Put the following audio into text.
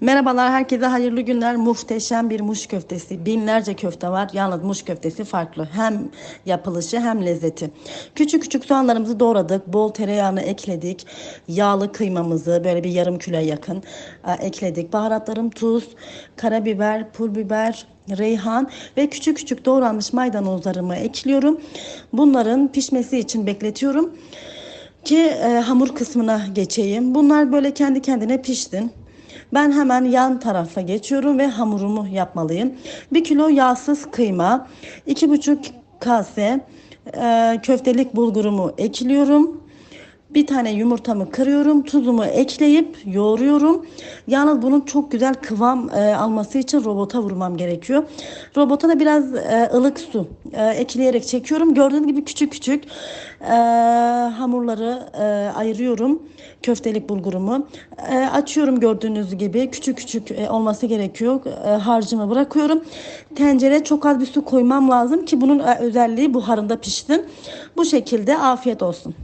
Merhabalar, herkese hayırlı günler. Muhteşem bir muş köftesi. Binlerce köfte var. Yalnız muş köftesi farklı. Hem yapılışı hem lezzeti. Küçük küçük soğanlarımızı doğradık. Bol tereyağını ekledik. Yağlı kıymamızı böyle bir yarım kilo yakın e, ekledik. Baharatlarım tuz, karabiber, pul biber, reyhan ve küçük küçük doğranmış maydanozlarımı ekliyorum. Bunların pişmesi için bekletiyorum ki e, hamur kısmına geçeyim. Bunlar böyle kendi kendine piştin. Ben hemen yan tarafa geçiyorum ve hamurumu yapmalıyım. 1 kilo yağsız kıyma, 2,5 kase e, köftelik bulgurumu ekliyorum. Bir tane yumurtamı kırıyorum, tuzumu ekleyip yoğuruyorum. Yalnız bunun çok güzel kıvam e, alması için robota vurmam gerekiyor. Robota da biraz e, ılık su e, ekleyerek çekiyorum. Gördüğünüz gibi küçük küçük e, hamurları e, ayırıyorum. Köftelik bulgurumu. E, açıyorum gördüğünüz gibi. Küçük küçük e, olması gerekiyor. E, harcımı bırakıyorum. Tencere çok az bir su koymam lazım ki bunun e, özelliği buharında pişsin. Bu şekilde afiyet olsun.